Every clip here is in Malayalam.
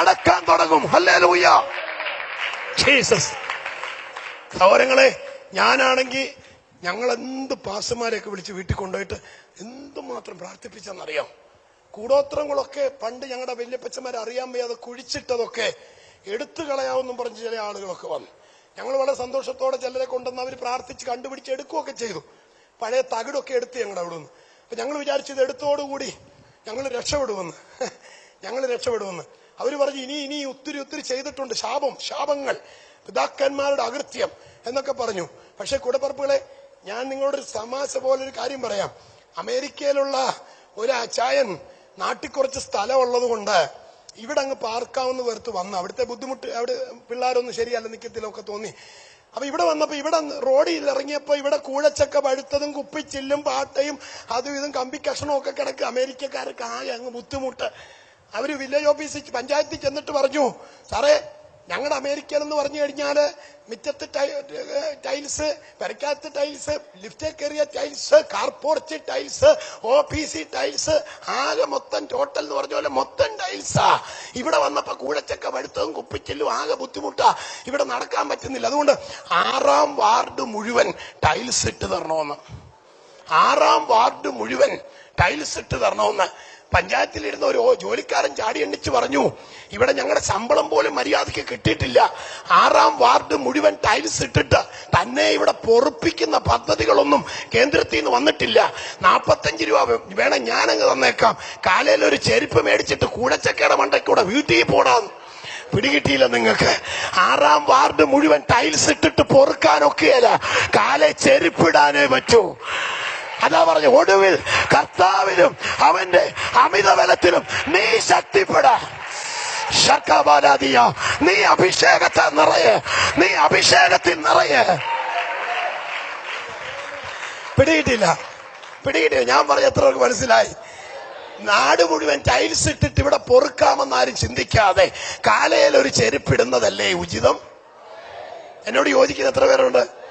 നടക്കാൻ തുടങ്ങും. ഹല്ലേലൂയ. ജീസസ്. സൗരങ്ങളെ ഞാനാണെങ്കിൽ ഞങ്ങൾ എന്ത് പാസ്റ്റർമാരെയൊക്കെ വിളിച്ച് വീട്ടിൽ കൊണ്ടുപോയിട്ട് എന്തുമാത്രം പ്രാർത്ഥിപ്പിച്ചെന്നറിയാം? കൂടോത്രങ്ങളൊക്കെ പണ്ട് ഞങ്ങളുടെ വല്യപ്പച്ചന്മാർ അറിയാൻ വയ്യാതെ കുഴിച്ചിട്ടതൊക്കെ എടുത്തു കളയാമെന്നും പറഞ്ഞ് ചില ആളുകളൊക്കെ വന്നു. ഞങ്ങൾ വളരെ സന്തോഷത്തോടെ ചിലരെ കൊണ്ടുവന്ന് അവർ പ്രാർത്ഥിച്ച് കണ്ടുപിടിച്ച് എടുക്കുകയൊക്കെ ചെയ്തു. പഴയ തകിടൊക്കെ എടുത്ത് ഞങ്ങളുടെ അവിടെ നിന്ന് അപ്പൊ ഞങ്ങൾ വിചാരിച്ചത് എടുത്തോടുകൂടി ഞങ്ങൾ രക്ഷപ്പെടുമെന്ന്. ഞങ്ങൾ രക്ഷപ്പെടുമെന്ന്. അവർ പറഞ്ഞു ഇനി ഇനി ഒത്തിരി ഒത്തിരി ചെയ്തിട്ടുണ്ട് ശാപം ശാപങ്ങൾ പിതാക്കന്മാരുടെ അകൃത്യം എന്നൊക്കെ പറഞ്ഞു. പക്ഷെ കൂടപ്പറപ്പുകളെ ഞാൻ നിങ്ങളോട് പോലെ ഒരു കാര്യം പറയാം. അമേരിക്കയിലുള്ള ഒരു അച്ചായൻ നാട്ടിൽ കുറച്ച് സ്ഥലമുള്ളത് കൊണ്ട് ഇവിടെ അങ്ങ് പാർക്കാവുന്ന പേർത്ത് വന്നു. അവിടുത്തെ ബുദ്ധിമുട്ട് അവിടെ പിള്ളേരൊന്നും ശരിയല്ല നിൽക്കത്തിലൊക്കെ തോന്നി. അപ്പൊ ഇവിടെ വന്നപ്പോ ഇവിടെ റോഡിൽ ഇറങ്ങിയപ്പോ ഇവിടെ കൂഴച്ചക്ക പഴുത്തതും കുപ്പിച്ചില്ലും പാട്ടയും അതും ഇതും കമ്പി ഒക്കെ കിടക്ക്. അമേരിക്കക്കാർക്ക് ആകെ അങ്ങ് ബുദ്ധിമുട്ട്. അവർ വില്ലേജ് ഓഫീസിൽ പഞ്ചായത്തിൽ ചെന്നിട്ട് പറഞ്ഞു സാറേ ഞങ്ങളുടെ അമേരിക്കൻ എന്ന് പറഞ്ഞു കഴിഞ്ഞാൽ മിറ്റത്ത് ടൈൽസ് പെരക്കാത്ത ടൈൽസ് ലിഫ്റ്റേ കയറിയ tiles car porch tiles O P C tiles ആകെ മൊത്തം ടോട്ടൽ എന്ന് പറഞ്ഞ പോലെ മൊത്തം ടൈൽസാ ഇവിടെ വന്നപ്പോൾ കൂഴച്ചക്ക പഴുത്തതും കുപ്പിച്ചില്ലും ആകെ ബുദ്ധിമുട്ടാ. ഇവിടെ നടക്കാൻ പറ്റുന്നില്ല. അതുകൊണ്ട് ആറാം വാർഡ് മുഴുവൻ ടൈൽസ് ഇട്ട് തരണമെന്ന്. ആറാം വാർഡ് മുഴുവൻ ടൈൽസ് ഇട്ട് തരണമെന്ന് പഞ്ചായത്തിലിരുന്ന ഒരു ജോലിക്കാരൻ ചാടി എണ്ണിച്ച് പറഞ്ഞു ഇവിടെ ഞങ്ങളുടെ ശമ്പളം പോലും മര്യാദയ്ക്ക് കിട്ടിയിട്ടില്ല. ആറാം വാർഡ് മുഴുവൻ ടൈൽസ് ഇട്ടിട്ട് തന്നെ ഇവിടെ പൊറുപ്പിക്കുന്ന പദ്ധതികളൊന്നും കേന്ദ്രത്തിൽ നിന്ന് വന്നിട്ടില്ല. നാൽപ്പത്തഞ്ച് രൂപ വേണം ഞാനങ്ങ് തന്നേക്കാം. കാലയിൽ ഒരു ചെരുപ്പ് മേടിച്ചിട്ട് കൂടച്ചക്കയുടെ മണ്ടയ്ക്കൂടെ വീട്ടിൽ പോടാന്ന് പിടികിട്ടിയില്ല നിങ്ങൾക്ക്. ആറാം വാർഡ് മുഴുവൻ ടൈൽസ് ഇട്ടിട്ട് പൊറുക്കാനൊക്കെയല്ല. കാലെ ചെരുപ്പിടാനേ പറ്റൂ. അതാ പറഞ്ഞു ഒടുവിൽ കർത്താവിലും അവന്റെ അമിത ബലത്തിലും നീ ശക്തിപ്പെട. ശക്കബാലാദിയ നീ അഭിഷേകത്തെ നിറയെ നീ അഭിഷേകത്തിൽ നിറയെ. പിടിയിട്ടില്ല പിടിയിട്ടില്ല ഞാൻ പറഞ്ഞ എത്ര പേർക്ക് മനസ്സിലായി? നാട് മുഴുവൻ ടൈൽസ് ഇട്ടിട്ട് ഇവിടെ പൊറുക്കാമെന്ന് ആരും ചിന്തിക്കാതെ കാലയിൽ ഒരു ചെരുപ്പിടുന്നതല്ലേ ഉചിതം? എന്നോട് യോജിക്കുന്ന എത്ര പേരുണ്ട്?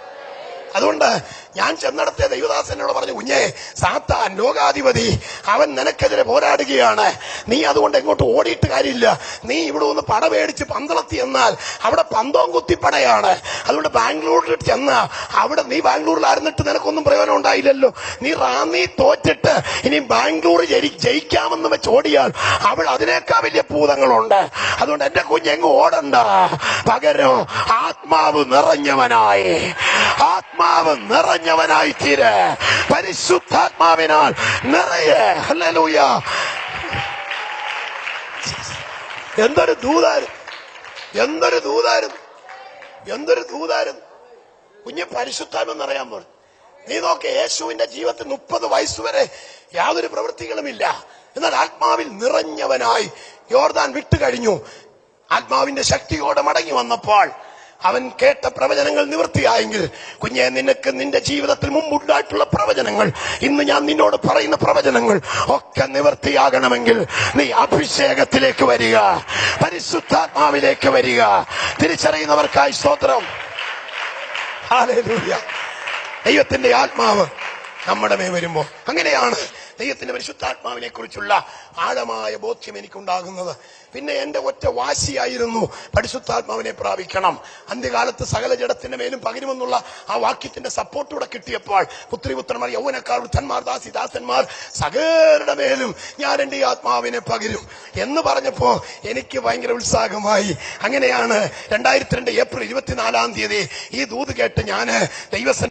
അതുകൊണ്ട് ഞാൻ ചെന്നിടത്തെ ദൈവദാസനോട് പറഞ്ഞു കുഞ്ഞേ സാത്താൻ ലോകാധിപതി അവൻ നിനക്കെതിരെ പോരാടുകയാണ്. നീ അതുകൊണ്ട് എങ്ങോട്ട് ഓടിയിട്ട് കാര്യമില്ല. നീ ഇവിടെ ഒന്ന് പട മേടിച്ച് പന്തളത്തി എന്നാൽ അവിടെ പന്തോം കുത്തിപ്പടയാണ്. അതുകൊണ്ട് ബാംഗ്ലൂരിൽ ചെന്ന അവിടെ നീ ബാംഗ്ലൂരിലായിരുന്നിട്ട് നിനക്കൊന്നും പ്രയോജനം ഉണ്ടായില്ലല്ലോ. നീ റാന്നി തോറ്റിട്ട് ഇനി ബാംഗ്ലൂർ ജയിക്കാമെന്ന് വെച്ച് ഓടിയാൽ അവൾ അതിനേക്കാൾ വലിയ ഭൂതങ്ങളുണ്ട്. അതുകൊണ്ട് എന്റെ കുഞ്ഞെങ്ങ് ഓടണ്ട. പകരം ആത്മാവ് നിറഞ്ഞവനായി. ആത്മാവ് നിറഞ്ഞവനായി തീരെ പരിശുദ്ധാത്മാവിനാൽ നിറയെ. എന്തൊരു ദൂതാരും. എന്തൊരു ദൂതാരും. എന്തൊരു ദൂതാരും. കുഞ്ഞ് പരിശുദ്ധാത്മെന്ന് അറിയാൻ പറഞ്ഞു നീ നോക്ക് യേശുവിന്റെ ജീവിതത്തിൽ മുപ്പത് വയസ്സുവരെ യാതൊരു പ്രവൃത്തികളുമില്ല. എന്നാൽ ആത്മാവിൽ നിറഞ്ഞവനായി യോർദാൻ വിട്ടുകഴിഞ്ഞു. ആത്മാവിന്റെ ശക്തിയോടെ മടങ്ങി വന്നപ്പോൾ അവൻ കേട്ട പ്രവചനങ്ങൾ നിവൃത്തിയായെങ്കിൽ കുഞ്ഞെ നിനക്ക് നിന്റെ ജീവിതത്തിൽ മുമ്പുണ്ടായിട്ടുള്ള പ്രവചനങ്ങൾ ഇന്ന് ഞാൻ നിന്നോട് പറയുന്ന പ്രവചനങ്ങൾ ഒക്കെ നിവൃത്തിയാകണമെങ്കിൽ നീ അഭിഷേകത്തിലേക്ക് വരിക പരിശുദ്ധാത്മാവിലേക്ക് വരിക. തിരിച്ചറിയുന്നവർക്കായി സ്തോത്രം. ദൈവത്തിന്റെ ആത്മാവ് നമ്മുടെ മേ വരുമ്പോ അങ്ങനെയാണ് ദൈവത്തിന്റെ പരിശുദ്ധാത്മാവിനെ കുറിച്ചുള്ള ആഴമായ ബോധ്യം എനിക്കുണ്ടാകുന്നത്. പിന്നെ എന്റെ ഒറ്റ വാശിയായിരുന്നു പരിശുദ്ധാത്മാവിനെ പ്രാപിക്കണം. അന്ത്യകാലത്ത് സകല ജഡത്തിന്റെ മേലും പകരുമെന്നുള്ള ആ വാക്യത്തിന്റെ സപ്പോർട്ടൂടെ കിട്ടിയപ്പോൾ പുത്രിപുത്രന്മാർ യൗവനക്കാർ വൃദ്ധന്മാർ ദാസി ദാസന്മാർ സകലരുടെ മേലും ഞാൻ എന്റെ ആത്മാവിനെ പകരും എന്ന് പറഞ്ഞപ്പോ എനിക്ക് ഭയങ്കര ഉത്സാഹമായി. അങ്ങനെയാണ് രണ്ടായിരത്തി രണ്ട് ഏപ്രിൽ ഇരുപത്തിനാലാം തീയതി ഈ ദൂത് കേട്ട് ഞാൻ ദൈവസൻ